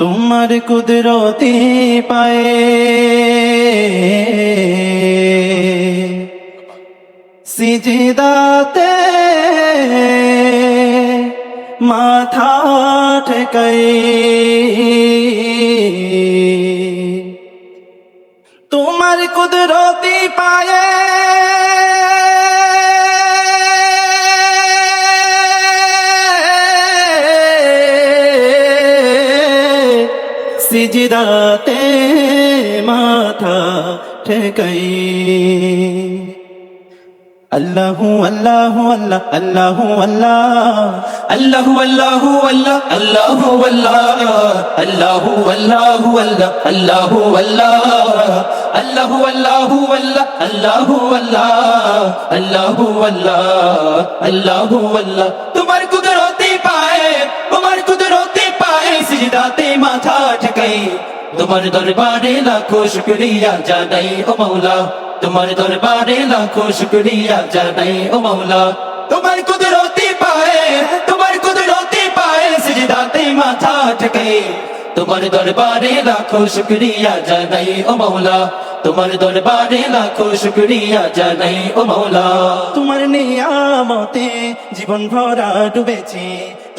তোমার কুদরতি পায়ে। সিজিদাতে মাথা ঠেকাই। তোমার কুদরতি পায়ে সিজিদাতে মাথা ঠেকাই আল্লাহু আল্লাহু আল্লাহ আল্লাহু আল্লাহ আল্লাহু আল্লাহু আল্লাহ আল্লাহু আল্লাহু আল্লাহ আল্লাহু আল্লাহ আল্লাহু আল্লাহু আল্লাহ আল্লাহু আল্লাহ আল্লাহু আল্লাহ আল্লাহু আল্লাহ তোমার তোমার দরবারে লাখো শুকরিয়া জানাই ও মাওলা। তোমার দরবারে লাখো শুকরিয়া জানাই ও মাওলা। তোমার কুদরতে পায়ে, তোমার কুদরতে পায়ে সিজদাতে মাথা ঠকাই তোমার দরবারে লাখো শুকরিয়া জানাই ও মাওলা। তোমার দরবারে লাখো শুকরিয়া জানাই ও মাওলা। তোমার নিয়ামতে জীবন ভরা ডুবেছি।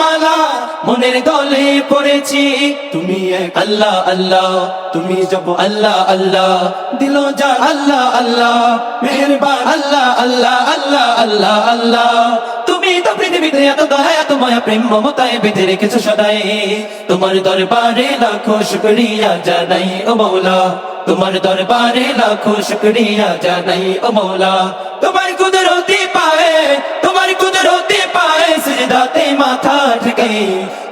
মালা মনের গলে পড়েছি। তুমি এক আল্লাহ আল্লাহ। তুমি জব আল্লাহ আল্লাহ। দিল যা আল্লাহ আল্লাহ। মেহরবান আল্লাহ আল্লাহ আল্লাহ আল্লাহ আল্লাহ। তোমার দরবারে লাখো শুকরিয়া জানাই, ও মৌলা তোমার দরবারে লাখো শুকরিয়া জানাই, ও মৌলা তোমার কুদরতি পায়ে, তোমার কুদরতি পায়ে ঠেকাই